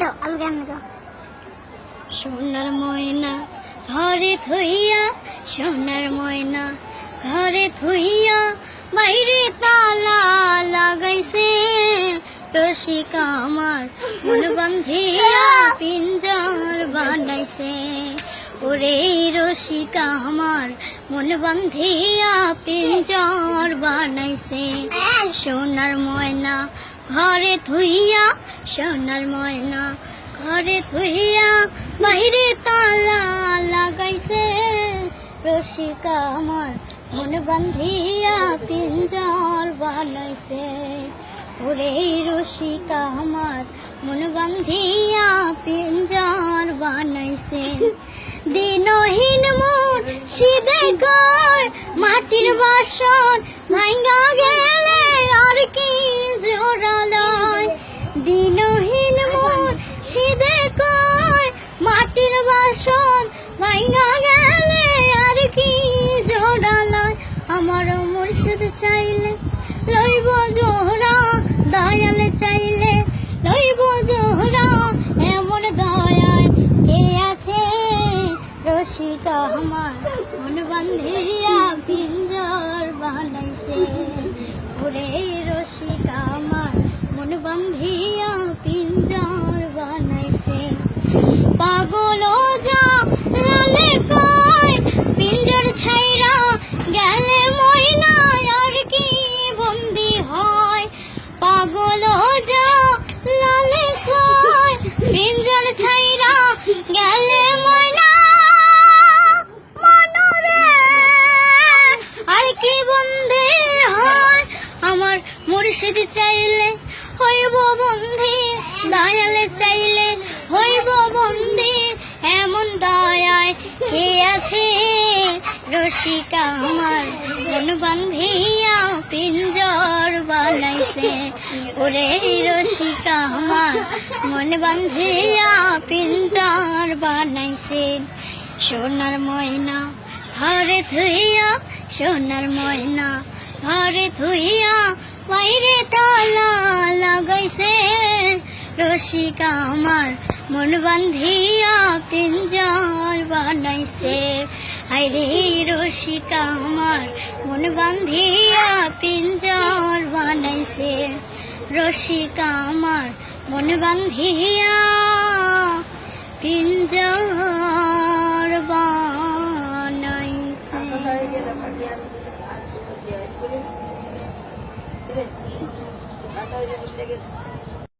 দাও আমি গান গাও। সোনার ময়না ঘরে থইয়া সোনার ময়না ঘরে থইয়া বাইরে তালা লাগাইছে। রসিকা আমার মন বান্ধিয়া পিঞ্জর বানাইছে। ওরে রসিকা আমার মন বান্ধিয়া পিঞ্জর বানাইছে। সোনার ময়না ঘরে থুইয়া, সোনার ময়না ঘরে থুইয়া বাইরে তালা লাগাইছে। রসিকা আমার মন বান্ধিয়া পিঞ্জর বানাইছে। ওরে রসিকা আমার মন বান্ধিয়া পিঞ্জর বানাইছে। দিনহীন মোর সিদে গর মাটির বাসন ভাঙ্গা গেলে বাসন ভাঙ্গা গেলে আর কি জোড়ালয় আমার মুর্শিদ চাইলে লইব জোহরা, দয়াল চাইলে লইব জোহরা। এমন দয়ায় কে আছে? রসিকা আমার মন বান্ধিয়া পিঞ্জর বানাইছে। ওরে রসিকা আমার মন বান্ধিয়া পিঞ্জর বানাইছে। পাগল চাইলে হইব বন্ধি, দয়ালে চাইলে হইব বন্ধি। এমন দয়ায় কে আছে? রসিকা আমার মন বান্ধিয়া পিঞ্জর বানাইছে। ওরে রসিকা আমার মন বান্ধিয়া পিঞ্জর বানাইছে। সোনার ময়না ঘরে থুইয়া সোনার ময়না ঘরে থুইয়া বাইরে তালা লাগাইছে রসিকা আমার মন বান্ধিয়া পিঞ্জর বানাইছে। আইরে রসিকা আমার মন বান্ধিয়া পিঞ্জর বানাইছে। রসিকা আমার মন বান্ধিয়া পিঞ্জর বানাইছে। You.